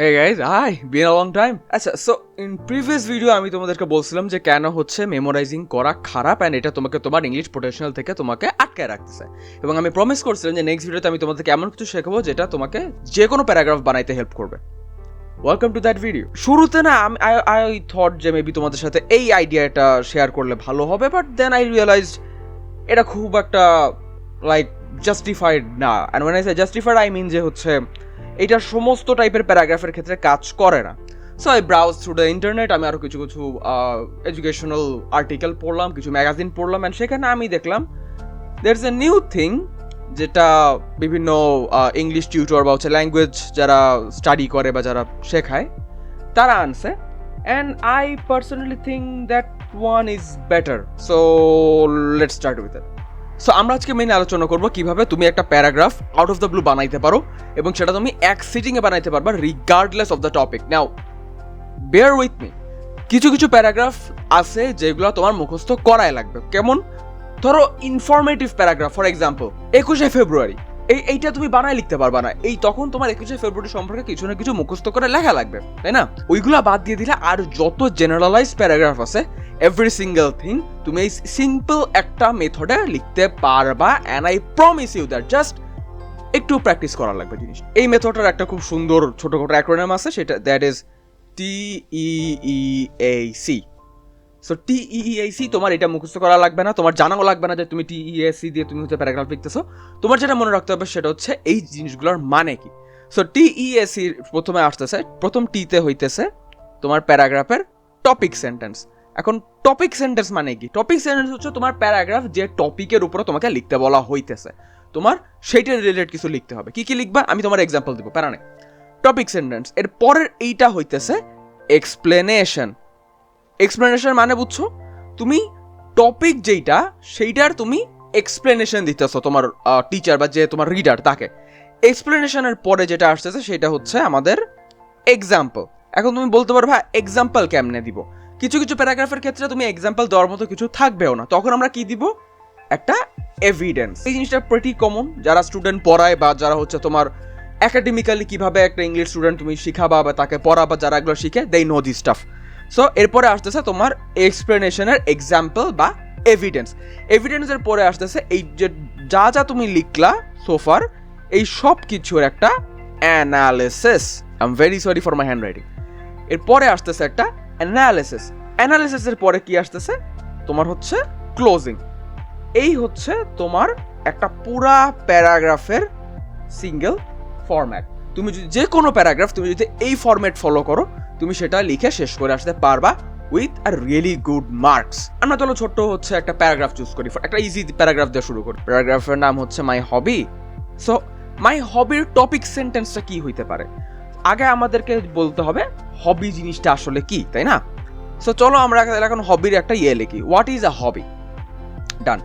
Hey guys hi been long time আচ্ছা so in previous video আমি তোমাদেরকে বলছিলাম যে কেন হচ্ছে মেমোরাইজিং করা খারাপ অ্যান্ড এটা তোমাকে তোমার ইংলিশ পোটেনশিয়াল থেকে তোমাকে আটকায় রাখতেছে। এবং আমি প্রমিস করছিলাম যে নেক্সট ভিডিওতে আমি তোমাদেরকে এমন কিছু শেখাবো যেটা তোমাকে যে কোনো প্যারাগ্রাফ বানাইতে হেল্প করবে। ওয়েলকাম টু দ্যাট ভিডিও শুরুতে না, আমি আই থট যে মেবি তোমাদের সাথে এই আইডিয়াটা শেয়ার করলে ভালো হবে বাট দেন আই রিয়েলাইজ এটা খুব একটা লাইক জাস্টিফাইড না। And when I say justified I mean যে হচ্ছে এটা সমস্ত টাইপের প্যারাগ্রাফের ক্ষেত্রে কাজ করে না। So I browse through the internet আমি আরও কিছু কিছু এডুকেশনাল আর্টিকেল পড়লাম, কিছু ম্যাগাজিন পড়লাম অ্যান্ড সেখানে আমি দেখলাম there is a new thing যেটা বিভিন্ন ইংলিশ টিউটর বা হচ্ছে ল্যাঙ্গুয়েজ যারা স্টাডি করে বা যারা শেখায়, তারা আনছে and I personally think that one is better so let start with it so আমরা আজকে মেনে আলোচনা করব কীভাবে তুমি একটা paragraph out of the blue বানাইতে পারো এবং সেটা তুমি এক সিটিংয়ে বানাইতে পারবা regardless of the topic now bear with me কিছু কিছু প্যারাগ্রাফ আছে যেগুলো তোমার মুখস্থ করাই লাগবে। কেমন? ধরো ইনফরমেটিভ প্যারাগ্রাফ ফর এক্সাম্পল একুশে ফেব্রুয়ারি। এই, এইটা তুমি বানায় লিখতে পারবা না। এই তখন তোমার একুশে ফেব্রুয়ারি সম্পর্কে কিছু না কিছু মুখস্থ করে লেখা লাগবে, তাই না? ওইগুলা বাদ দিয়ে দিলে আর যত জেনারেলাইজ প্যারাগ্রাফ আছে এভরি সিঙ্গেল থিং তুমি এই সিম্পল একটা মেথডে লিখতে পারবা and I promise you that just একটু প্র্যাকটিস করা লাগবে জিনিস। এই মেথডটার একটা খুব সুন্দর ছোটো ছোটখাটো অ্যাক্রোনাম আছে, সেটা that is T E A C so T C তোমার এটা মুখস্থ করা লাগবে না, তোমার জানাও লাগবে না যে তুমি টি সি দিয়ে তুমি হচ্ছে প্যারাগ্রাফ লিখতেছো। তোমার যেটা মনে রাখতে হবে সেটা হচ্ছে এই জিনিসগুলোর মানে কি। সো টি সি প্রথমে আসতেছে, প্রথম টিতে হইতেছে তোমার প্যারাগ্রাফের টপিক সেন্টেন্স এখন টপিক সেন্টেন্স মানে কি? টপিক সেন্টেন্স হচ্ছে তোমার প্যারাগ্রাফ যে টপিকের উপরে তোমাকে লিখতে বলা হইতেছে। তোমার সেইটা রিলেটেড কিছু লিখতে হবে। কি কি লিখবা? আমি তোমার এক্সাম্পল দিব, প্যারা নেই। টপিক সেন্টেন্স এর পরের এইটা হইতেছে এক্সপ্লেনেশন এক্সপ্লেনেশন মানে বুঝছ? তুমি টপিক যেইটা, সেইটার তুমি এক্সপ্লেনেশন দিতেছো তোমার টিচার বা যে তোমার রিডার তাকে। এক্সপ্লেনেশনের পরে যেটা আসতেছে, সেটা হচ্ছে আমাদের এক্সাম্পল এখন তুমি বলতে পারো, ভাই এক্সাম্পল কেমনে দিব? কিছু কিছু প্যারাগ্রাফের ক্ষেত্রে তুমি এক্সাম্পল দেওয়ার মতো কিছু থাকবেও না। তখন আমরা কি দিব? একটা এভিডেন্স এই জিনিসটা প্রেটি কমন যারা স্টুডেন্ট পড়ায় বা যারা হচ্ছে তোমার একাডেমিক্যালি কীভাবে একটা ইংলিশ স্টুডেন্ট তুমি শিখাবা বা তাকে পড়াবা, যারা এগুলো শিখে দেই নো দি স্টাফ সো এরপরে আসতেছে তোমার এক্সপ্লেনেশনের এক্সাম্পল বা এভিডেন্স এভিডেন্সের পরে আসতেছে এই যে যা যা তুমি লিখলা সোফার এই সব কিছুর একটা analysis I am very sorry for my handwriting এরপরে আসতেছে একটা অ্যানালিসিস অ্যানালিসিসের পরে কি আসতেছে? তোমার হচ্ছে ক্লোজিং এই হচ্ছে তোমার একটা পুরা প্যারাগ্রাফের সিঙ্গেল ফরম্যাট তুমি যদি যে কোনো প্যারাগ্রাফ তুমি যদি এই ফরম্যাট ফলো করো তুমি সেটা লিখে শেষ করে আসতে পারবা with a really good marks আমরা চলো ছোট্ট হচ্ছে একটা প্যারাগ্রাফ চুজ করি, একটা ইজি প্যারাগ্রাফ দিয়ে শুরু করি। প্যারাগ্রাফের নাম হচ্ছে মাই হবি সো মাই হবির টপিক সেন্টেন্সটা কি হইতে পারে? আগে আমাদেরকে বলতে হবে হবি জিনিসটা আসলে কি, তাই না? সো চলো আমরা এখন হবির একটা ইয়ে লিখি। হোয়াট ইজ আ হবি ডান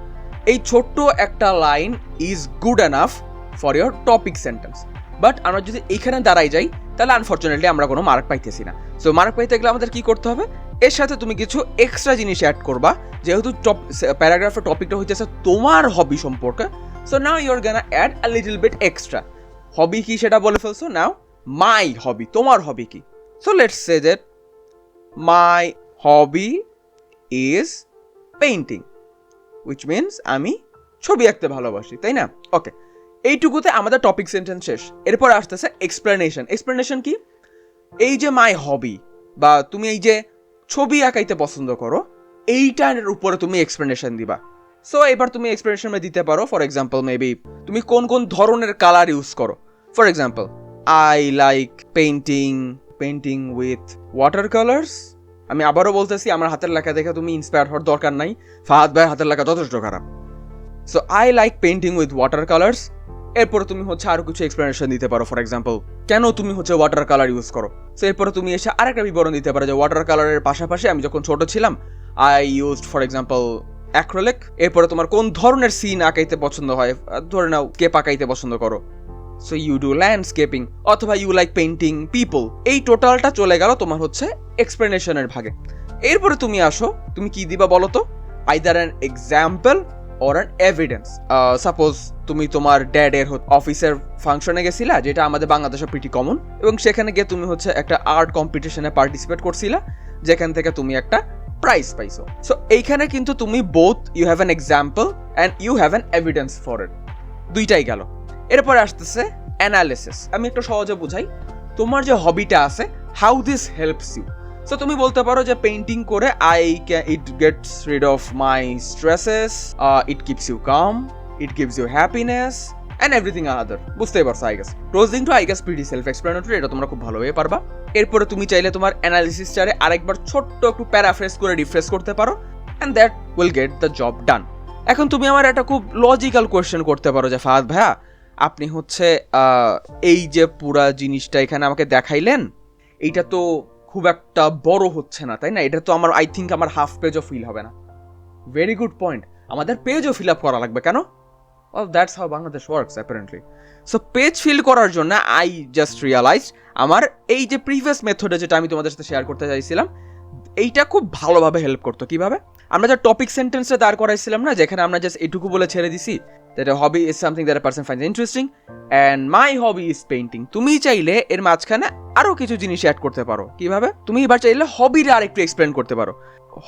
এই ছোট্ট একটা line is good enough for your topic sentence but আমরা যদি এখানে দাঁড়াই যাই তাহলে আনফর্চুনেটলি আমরা কোনো মার্ক পাইতেছি না। সো মার্ক পাইতে গেলে আমাদের কি করতে হবে? এর সাথে তুমি কিছু এক্সট্রা জিনিস অ্যাড করবা। যেহেতু টপ প্যারাগ্রাফের টপিকটা হইতেছে তোমার হবি সম্পর্কে। So now you're gonna add a little bit extra hobby কি সেটা বলে ফেলছো? নাও মাই হবি তোমার হবি কি? So let's say that my hobby is painting which means আমি ছবি আঁকতে ভালোবাসি, তাই না? ওকে এইটুকুতে আমাদের টপিক সেন্টেন্স শেষ। এরপর আসতেছে এক্সপ্লেনেশন এক্সপ্লেনেশন কি? এই যে মাই হবি বা তুমি এই যে ছবি আঁকাইতে পছন্দ করো, এইটার উপরে তুমি এক্সপ্লেনেশন দিবা। সো এবার তুমি এক্সপ্লেনেশন দিতে পারো ফর এক্সাম্পল মেবি তুমি কোন কোন ধরনের কালার ইউজ করো। For example I like painting painting with water colours আমি আবারও বলতেছি, আমার হাতের লেখা দেখে তুমি ইন্সপায়ার হওয়ার দরকার নাই। ফাহাদ ভাই হাতের লেখা যথেষ্ট খারাপ। So I like painting with water colours এরপরে তুমি হচ্ছে আরও কিছু এক্সপ্লেনেশন দিতে পারো ফর এক্সাম্পল কেন তুমি হচ্ছে ওয়াটার কালার ইউজ করো? সো এরপরে তুমি এসে আরেকটা বিবরণ দিতে পারো যে ওয়াটার কালারের পাশাপাশি আমি যখন ছোট ছিলাম I used for example acrylic এরপরে তোমার কোন ধরনের সিন আঁকাইতে পছন্দ হয়? ধরে নাও কে পাকাইতে পছন্দ করো। সো ইউ ডু ল্যান্ডস্কেপিং অথবা ইউ লাইক পেন্টিং পিপল এই টোটালটা চলে গেল তোমার হচ্ছে এক্সপ্লেনেশনের ভাগে। এরপরে তুমি আসো, তুমি কি দিবা বলো তো? Either an example or an evidence suppose তুমি তোমার ড্যাডের অফিসের ফাংশনে গেছিলা, যেটা আমাদের বাংলাদেশে প্রিটি কমন এবং সেখানে গিয়ে তুমি হচ্ছে একটা আর্ট কম্পিটিশনে পার্টিসিপেট করছিলা, যেখান থেকে তুমি একটা প্রাইজ পাইছো। সো এইখানে কিন্তু তুমি both you have an example and you have an evidence for it দুইটাই গেল। এরপরে আসতেছে অ্যানালিসিস আমি একটু সহজে বুঝাই। তোমার যে হবিটা আছে how this helps you so তুমি বলতে পারো যে পেন্টিং করে I it gets rid of my stresses it keeps you calm it gives you happiness and everything other বুঝতেই পারছ I guess closing to I guess pretty self explanatory এটা তোমরা খুব ভালোভাবে পারবা। এরপরে তুমি চাইলে তোমার অ্যানালিসিসটারে আরেকবার ছোট্ট একটু প্যারাফ্রেস করে রিফ্রেশ করতে পারো and that will get the job done এখন তুমি আমার একটা খুব লজিক্যাল কোয়েশ্চেন করতে পারো যে, ফাহাদ ভাইয়া, আপনি হচ্ছে এই যে পুরা জিনিসটা এখানে আমাকে দেখাইলেন, এইটা তো খুব একটা বড় হচ্ছে না, তাই না? এটা তো আমার আই থিঙ্ক আমার হাফ পেজও ফিল হবে না। ভেরি গুড পয়েন্ট আমাদের পেজও ফিল আপ করা লাগবে কেন? All that's how Bangladesh works apparently so page fill করার জন্য আই জাস্ট রিয়ালাইজ আমার এই যে প্রিভিয়াস মেথডে যেটা আমি তোমাদের সাথে শেয়ার করতে চাইছিলাম, এইটা খুব ভালোভাবে হেল্প করতো। কীভাবে? আমরা যে টপিক সেন্টেন্সে দাঁড় করাইছিলাম না, যেখানে আমরা জাস্ট এটুকু বলে ছেড়ে দিছি that hobby is something that person finds interesting and my hobby is painting তুমি চাইলে এর মাঝখানে আরও কিছু জিনিস অ্যাড করতে পারো। কীভাবে? তুমি এবার চাইলে হবির আর একটু এক্সপ্লেন করতে পারো।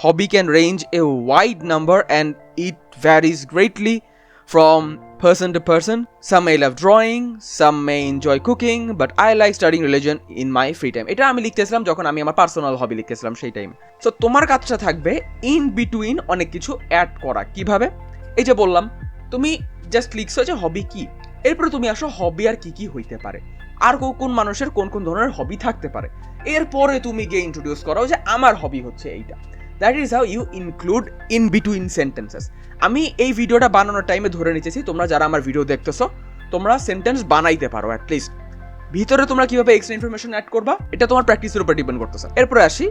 Hobby can range a wide number and it varies greatly from person to person. Some may love drawing, some may enjoy cooking, but I like studying religion in my free time. এটা আমি লিখতেছিলাম যখন আমি আমার personal হবি লিখতেছিলাম সেই time so তোমার কাজটা থাকবে in between অনেক কিছু অ্যাড করা। কীভাবে? এই যে বললাম তুমি জাস্ট লিখছো যে হবি কি? এরপরে তুমি আসো হবি আর কি কি হইতে পারে। আর কোন কোন মানুষের কোন কোন ধরনের হবি থাকতে পারে। এরপরে তুমি গিয়ে ইন্ট্রোডিউস করো যে আমার হবি হচ্ছে এইটা। That is how you include in between sentences আমি এই ভিডিওটা বানানোর টাইমে ধরে নিতেছি। তোমরা যারা আমার ভিডিও দেখতেছো, তোমরা সেন্টেন্স বানাইতে পারো অ্যাটলিস্ট ভিতরে তোমরা কীভাবে এক্সট্রা ইনফরমেশন অ্যাড করবা, এটা তোমার প্র্যাকটিসের উপর ডিপেন্ড করতেছে। এরপরে আসি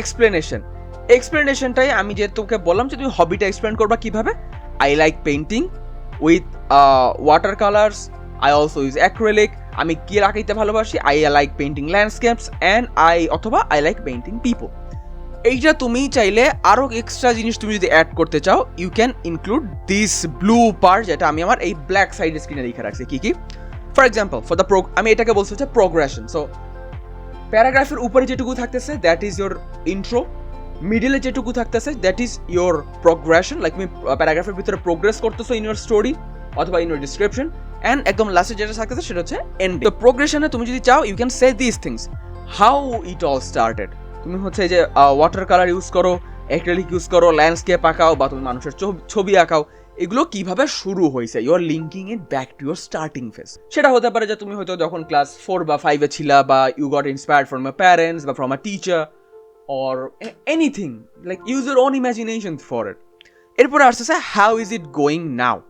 এক্সপ্লেনেশন এক্সপ্লেনেশনটাই আমি যে তোকে বললাম যে তুমি হবিটা এক্সপ্লেন করবা কীভাবে? I like painting with water colours I also use acrylic আমি কি রাখাইতে ভালোবাসি? I I like painting landscapes and I অথবা আই লাইক পেন্টিং পিপল এইটা তুমি চাইলে আরও এক্সট্রা জিনিস তুমি যদি অ্যাড করতে চাও you can include this blue part যেটা আমি আমার এই ব্ল্যাক সাইড স্ক্রিনে লিখে রাখছি। কি কি? For example for the pro আমি এটাকে বলছি হচ্ছে প্রোগ্রেশন সো প্যারাগ্রাফের উপরে যেটুকু থাকতেছে দ্যাট ইজ ইয়োর ইন্ট্রো মিডিলে যেটুকু থাকতেছে that is your progression like তুমি প্যারাগ্রাফের ভিতরে প্রোগ্রেস করতেছো ইন ইয়োর স্টোরি অথবা ইন ইয়োর ডিসক্রিপশন অ্যান্ড একদম লাস্টে যেটা থাকতেছে সেটা হচ্ছে এন্ড তো প্রোগ্রেশনে তুমি যদি চাও you can say this things how it all started তুমি হচ্ছে যে ওয়াটার কালার ইউজ করো অ্যাক্রেলিক ইউজ করো ল্যান্ডস্কেপ আঁকাও বা তুমি মানুষের ছবি- আঁকাও, এগুলো কীভাবে শুরু হয়েছে? You are linking it back to your starting phase সেটা হতে পারে যে তুমি হয়তো যখন ক্লাস ফোর বা ফাইভে ছিলা বা you got inspired from my parents বা from a teacher or anything like use your own imagination for it এরপরে আসতেছে how is it going now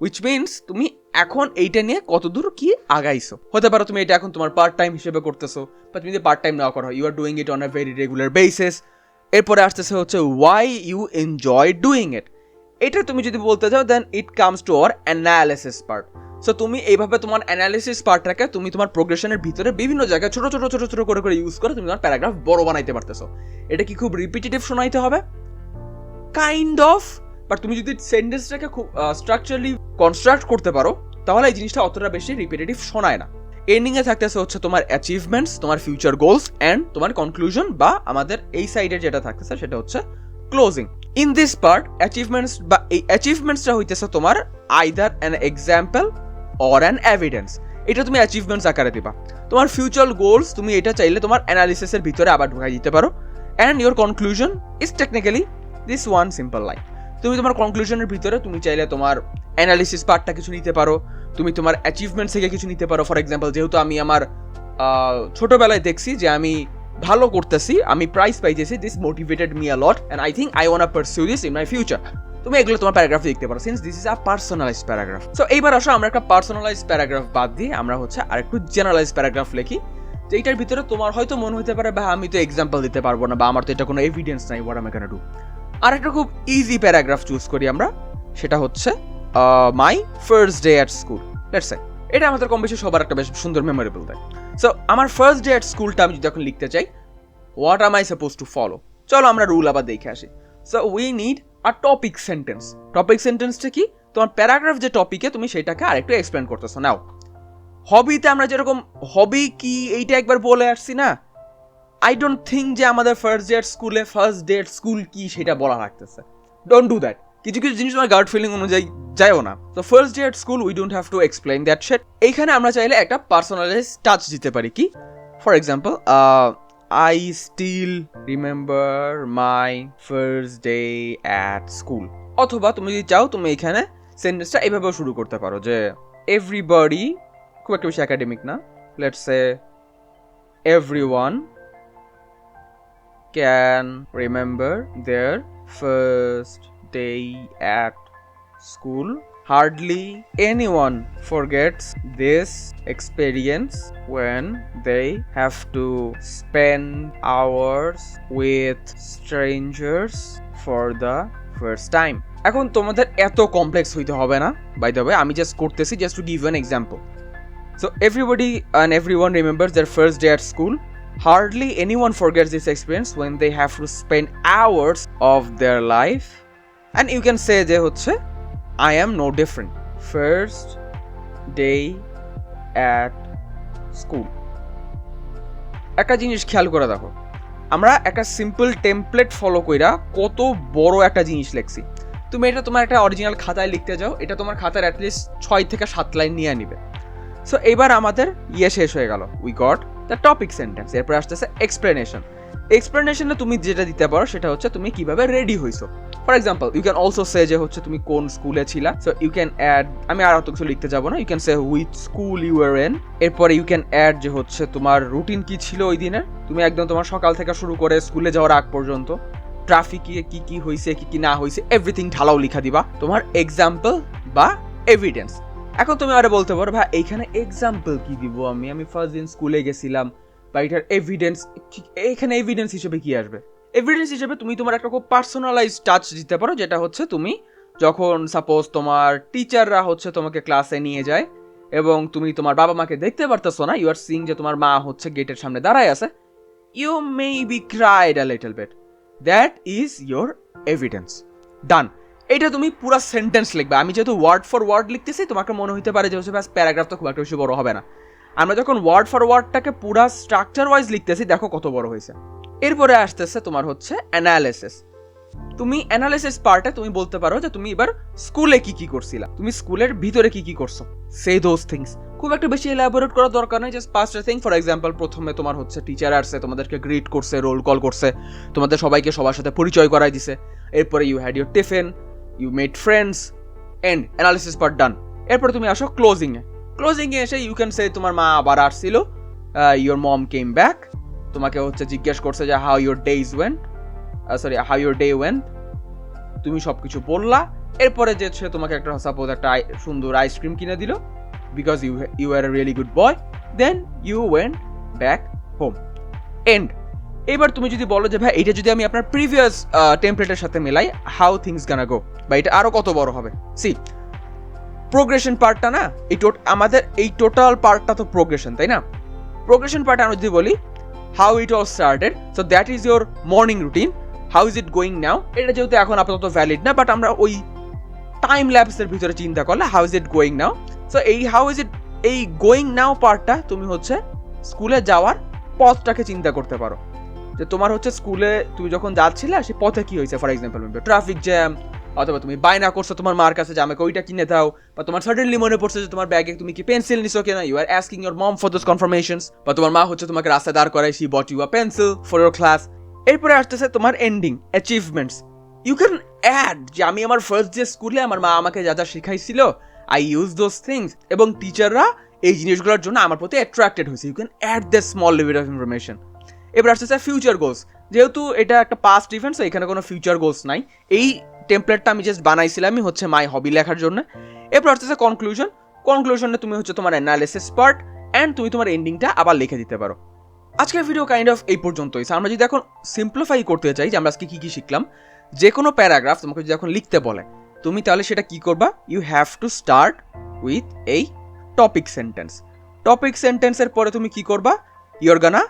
which means তুমি এখন এইটা নিয়ে কতদূর কি আগাইছো? হতে পারো তুমি এটা এখন তোমার পার্ট টাইম হিসেবে করতেছো বা তুমি যদি পার্ট টাইম না করো you are doing it on a very regular basis এরপরে আসতেছে হচ্ছে why you enjoy doing it এটা তুমি যদি বলতে চাও then it comes to our analysis part so তুমি এইভাবে তোমার অ্যানালিসিস পার্টটাকে তুমি তোমার প্রোগ্রেশনের ভিতরে বিভিন্ন জায়গায় ছোট ছোট ছোট ছোট করে করে ইউজ করে তুমি তোমার প্যারাগ্রাফ বড় বানাইতে পারতেছো। এটা কি খুব রিপিটেটিভ শোনাইতে হবে? কাইন্ড অফ বাট তুমি যদি সেন্টেন্সটাকে খুব স্ট্রাকচারালি কনস্ট্রাক্ট করতে পারো, তাহলে এই জিনিসটা অতটা বেশি রিপিটেটিভ শোনায় না। এন্ডিংয়ে থাকতেছে হচ্ছে তোমার অ্যাচিভমেন্টস তোমার ফিউচার গোলস অ্যান্ড তোমার কনক্লুশন বা আমাদের এই সাইডে যেটা থাকতেছে সেটা হচ্ছে closing in this part achievements বা এই অ্যাচিভমেন্টসটা হইতেছে তোমার either an example or an evidence এটা তুমি অ্যাচিভমেন্টস আকারে দিবা। তোমার ফিউচার গোলস তুমি এটা চাইলে তোমার অ্যানালিসিসের ভিতরে আবার ঢুকাই দিতে পারো। And your conclusion is technically this one simple line তুমি তোমার কনক্লুশনের ভিতরে তুমি চাইলে তোমার অ্যানালিসিস পার্টটা কিছু নিতে পারো। তুমি তোমার অ্যাচিভমেন্ট থেকে কিছু নিতে পারো। ফর এক্সাম্পল যেহেতু আমি আমার ছোটবেলায় দেখছি যে আমি ভালো করতেছি, আমি প্রাইজ পাইতেছি this motivated me a lot and I think I want pursue this in my future তুমি এগুলো তোমার প্যারাগ্রাফ লিখতে পারো since this is a personalise paragraph so এইবার আসো, আমরা একটা পার্সোনালাইজ প্যারাগ্রাফ বাদ দিয়ে আমরা হচ্ছে আরেকটু জেনারেলাইজ প্যারাগ্রাফ লিখি। যে এইটার ভিতরে তোমার হয়তো মনে হতে পারে বা আমি তো এক্সাম্পল দিতে পারব না বা আমার তো এটা কোনো এভিডেন্স নাই ওয়াট আমি কেন ডু আর একটা খুব ইজি প্যারাগ্রাফ চুজ করি আমরা, সেটা হচ্ছে my first day at school let's say এটা আমাদের কম বেশি সবার একটা বেশ সুন্দর মেমোরেবল দেয় সো আমার ফার্স্ট ডে অ্যাট স্কুলটা আমি যদি এখন লিখতে চাই what am I suppose to follow চলো আমরা রুল আবার দেখে আসি। So we need our topic sentence topic সেন্টেন্সটা কি? তোমার প্যারাগ্রাফ যে টপিকে তুমি সেটাকে আরেকটু এক্সপ্লেন করতেছো। নাও। হবিতে আমরা যেরকম হবি কি এইটা একবার বলে আসছি না? আই ডোন্ট থিঙ্ক যে আমাদের ফার্স্ট ডে স্কুলে ফার্স্ট ডে স্কুল কি সেটা বলা লাগতেছে। ডোন্ট ডু দ্যাট কিছু কিছু জিনিস তোমার গার্ড ফিলিং অনুযায়ী যায়ও না। তো first day school we don't have to explain that shit এইখানে আমরা চাইলে একটা পার্সোনালাইজ টাচ দিতে পারি। কি? For example I still remember my first day at school অথবা তুমি যদি চাও, তুমি এখানে সেন্টেন্সটা এভাবেও শুরু করতে পারো যে এভরিবডি খুব একটা বেশি একাডেমিক না let's say everyone can remember their first day at school. Hardly anyone forgets this experience when they have to spend hours with strangers for the first time. এখন তোমাদের এত কমপ্লেক্স হইতে হবে না বাই দ্য ওয়ে আমি just করতেছি just to give an example so everybody and everyone remembers their first day at school Hardly anyone forgets this experience when they have to spend hours of their life. And you can say যে হচ্ছে I am no different. First day at school. একটা জিনিস খেয়াল করে দেখো। আমরা একটা simple template follow কইরা কত বড় একটা জিনিস লেখছি। তুমি এটা তোমার একটা অরিজিনাল খাতায় লিখতে যাও। এটা তোমার খাতার অ্যাটলিস্ট ছয় থেকে সাত লাইন নিয়ে নিবে। সো এবার আমাদের ইয়ে শেষ হয়ে গেল। We got the topic sentence এরপর আসতেছে এক্সপ্লেনেশন এক্সপ্লেনেশনে তুমি যেটা দিতে পারো, সেটা হচ্ছে তুমি কীভাবে রেডি হইছো। For example you can also say যে হচ্ছে তুমি কোন স্কুলে ছিলা। সো ইউ ক্যান অ্যাড আমি আর অত কিছু লিখতে যাব না। You can say with school you are in এরপরে ইউ ক্যান অ্যাড যে হচ্ছে তোমার রুটিন কি ছিল ওই দিনের। তুমি একদম তোমার সকাল থেকে শুরু করে স্কুলে যাওয়ার আগ পর্যন্ত ট্রাফিকে কি কি হয়েছে কি কি না হয়েছে এভরিথিং ঢালাও লিখা দিবা। তোমার এক্সাম্পল বা এভিডেন্স এখন তুমি আরে বলতে পারো, ভাই, এইখানে এক্সাম্পল কি দিব আমি? আমি ফার্স্ট দিন স্কুলে গেছিলাম। বা এটার এভিডেন্স এখানে এভিডেন্স হিসেবে কি আসবে? এভিডেন্স হিসেবে তুমি তোমার একটা খুব পার্সোনালাইজ টাচ দিতে পারো, যেটা হচ্ছে তুমি যখন সাপোজ তোমার টিচাররা হচ্ছে তোমাকে ক্লাসে নিয়ে যায় এবং তুমি তোমার বাবা মাকে দেখতে পারতেছো না ইউ আর সিং যে তোমার মা হচ্ছে গেটের সামনে দাঁড়ায় আছে you may be cried a little bit that is your evidence done এটা তুমি পুরো সেন্টেন্স লিখবে। আমি যেহেতু ওয়ার্ড ফর ওয়ার্ড লিখতেছি, তোমাকে মনে হতে পারে যে হচ্ছে প্যারাগ্রাফ তো খুব একটা বেশি বড় হবে না। আমরা যখন ওয়ার্ড ফর ওয়ার্ডটাকে পুরা স্ট্রাকচার ওয়াইজ লিখতেছি, দেখো কত বড় হয়েছে। এরপরে আসতেছে তোমার হচ্ছে অ্যানালিসিস তুমি অ্যানালিসিস পার্টে তুমি বলতে পারো যে তুমি এবার স্কুলে কি কি করছিলা। তুমি স্কুলের ভিতরে কি কি করছ। সে দোজ থিংস খুব একটা বেশি এলাবোরেট করার দরকার নেই জাস্ট পাঁচটা থিং ফর এক্সাম্পল প্রথমে তোমার হচ্ছে টিচার আসছে, তোমাদেরকে গ্রিট করছে রোল কল করছে। তোমাদের সবাইকে সবার সাথে পরিচয় করাই দিছে। এরপরে you had your tiffin you made friends and analysis part done এরপরে তুমি আসো ক্লোজিংয়ে ক্লোজিংয়ে এসে ইউ ক্যান সে তোমার মা আবার আসছিল। ইউর মম কেম ব্যাক তোমাকে হচ্ছে জিজ্ঞেস করছে যে how your day is went sorry how your day went তুমি সব কিছু বললা। এরপরে যে সে তোমাকে একটা সাপোজ একটা সুন্দর আইসক্রিম কিনে দিল। Because you you are a really good boy then you went back home and এবার তুমি যদি বলো যে, ভাই এটা যদি আমি আপনার প্রিভিয়াস টেমপ্লেটের সাথে মেলাই হাউ থিংস গানা গো বা এটা আরও কত বড় হবে? সি প্রোগ্রেশন পার্টটা না, এই টোট আমাদের এই টোটাল পার্টটা তো প্রোগ্রেশন তাই না? প্রোগ্রেশন পার্ট আমি যদি বলি how it all started so that is your morning routine how is it going now এটা যেহেতু এখন আপাতত ভ্যালিড না বাট আমরা ওই টাইম ল্যাপসের ভিতরে চিন্তা করলে how is it going now so এই হাউ ইজ ইট এই গোয়িং নাও পার্টটা তুমি হচ্ছে স্কুলে যাওয়ার পথটাকে চিন্তা করতে পারো। যে তোমার হচ্ছে স্কুলে তুমি যখন যাচ্ছিলে, সেই পথে কি হয়েছে? ফর এক্সাম্পল ট্রাফিক জ্যাম অথবা তুমি বায়না করছ তোমার মার কাছে যে আমাকে ওইটা কিনে দাও, বা তোমার সাডেনলি মনে পড়ছে যে তোমার ব্যাগে তুমি কি পেন্সিল নিছো কিনা you are asking your mom for those confirmations বা তোমার মা হচ্ছে তোমাকে রাস্তায় দাঁড় করায় she bought you a pencil for your class এরপরে আসতেছে তোমার ending achievements you can add যে আমি আমার ফার্স্ট ডে স্কুলে আমার মা আমাকে যা যা শেখাইছিল আই ইউজ দোজ থিংস এবং টিচাররা এই জিনিসগুলোর জন্য আমার প্রতি অ্যাট্রাক্টেড হয়েছে। You can add the small level of information এবার আসতেছে ফিউচার গোলস যেহেতু এটা একটা পাস্ট ইভেন্টস এখানে কোনো ফিউচার গোলস নাই। এই টেমপ্লেটটা আমি জাস্ট বানাইছিলামই হচ্ছে মাই হবি লেখার জন্য। এরপর আসতেছে কনক্লুশন কনক্লুশনে তুমি হচ্ছে তোমার অ্যানালিসিস পার্ট অ্যান্ড তুমি তোমার এন্ডিংটা আবার লিখে দিতে পারো। আজকের ভিডিও কাইন্ড অফ এই পর্যন্তই। আমরা যদি এখন সিম্পলিফাই করতে চাই যে আমরা আজকে কি কি শিখলাম, যে কোনো প্যারাগ্রাফ তোমাকে যদি এখন লিখতে বলে, তুমি তাহলে সেটা কি করবা? You have to start with এই টপিক সেন্টেন্স টপিক সেন্টেন্সের পরে তুমি কি করবা? You're gonna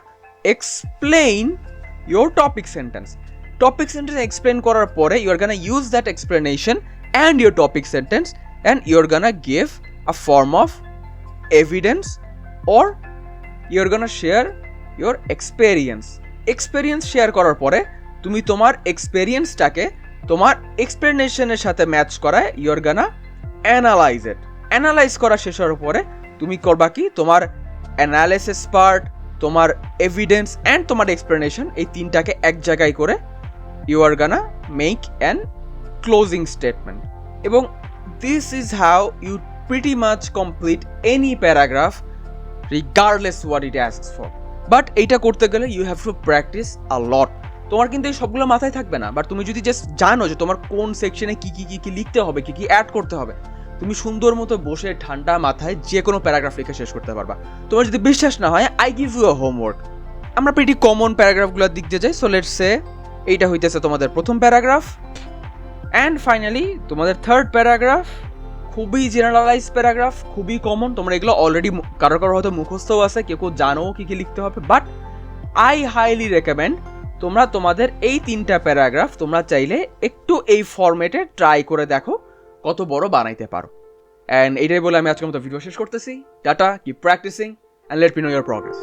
explain your topic sentence topic sentence explain করার পরে you are gonna use that explanation and your topic sentence and you are gonna give a form of evidence or you are gonna share your experience experience share করার পরে তুমি তোমার এক্সপেরিয়েন্সটাকে তোমার এক্সপ্লেনেশনের সাথে match করায় you are gonna analyse it analyse করা শেষ হওয়ার পরে তুমি করবা কি? তোমার অ্যানালাইসিস পার্ট তোমার এভিডেন্স অ্যান্ড তোমার এক্সপ্লেনেশন এই তিনটাকে এক জায়গায় করে you are gonna make an closing statement এবং this is how you pretty much complete any paragraph regardless what it asks for but এইটা করতে গেলে you have to practise a lot তোমার কিন্তু এই সবগুলো মাথায় থাকবে না। বাট তুমি যদি জাস্ট জানো যে তোমার কোন সেকশনে কী কী কী, কি লিখতে হবে, কী কী অ্যাড করতে হবে, তুমি সুন্দর মতো বসে ঠান্ডা মাথায় যে কোনো প্যারাগ্রাফ লিখে শেষ করতে পারবা। তোমার যদি বিশ্বাস না হয় I give you a homework আমরা প্রিটি কমন প্যারাগ্রাফগুলোর দিক দিয়ে যাই। সো লেটস সে এইটা হইতেছে তোমাদের প্রথম প্যারাগ্রাফ। অ্যান্ড ফাইনালি তোমাদের থার্ড প্যারাগ্রাফ, খুবই জেনারেলাইজ প্যারাগ্রাফ, খুবই কমন তোমরা এগুলো অলরেডি কারও কারও হয়তো মুখস্থও আছে, কেউ কেউ জানো কী কী লিখতে হবে। বাট আই হাইলি রেকমেন্ড তোমরা তোমাদের এই তিনটা প্যারাগ্রাফ, তোমরা চাইলে একটু এই ফরম্যাটে ট্রাই করে দেখো, কত বড় বানাইতে পারো। অ্যান্ড এটাই বলে আমি আজকের মতো ভিডিও শেষ করতেছি। Tata keep practising and let me know your progress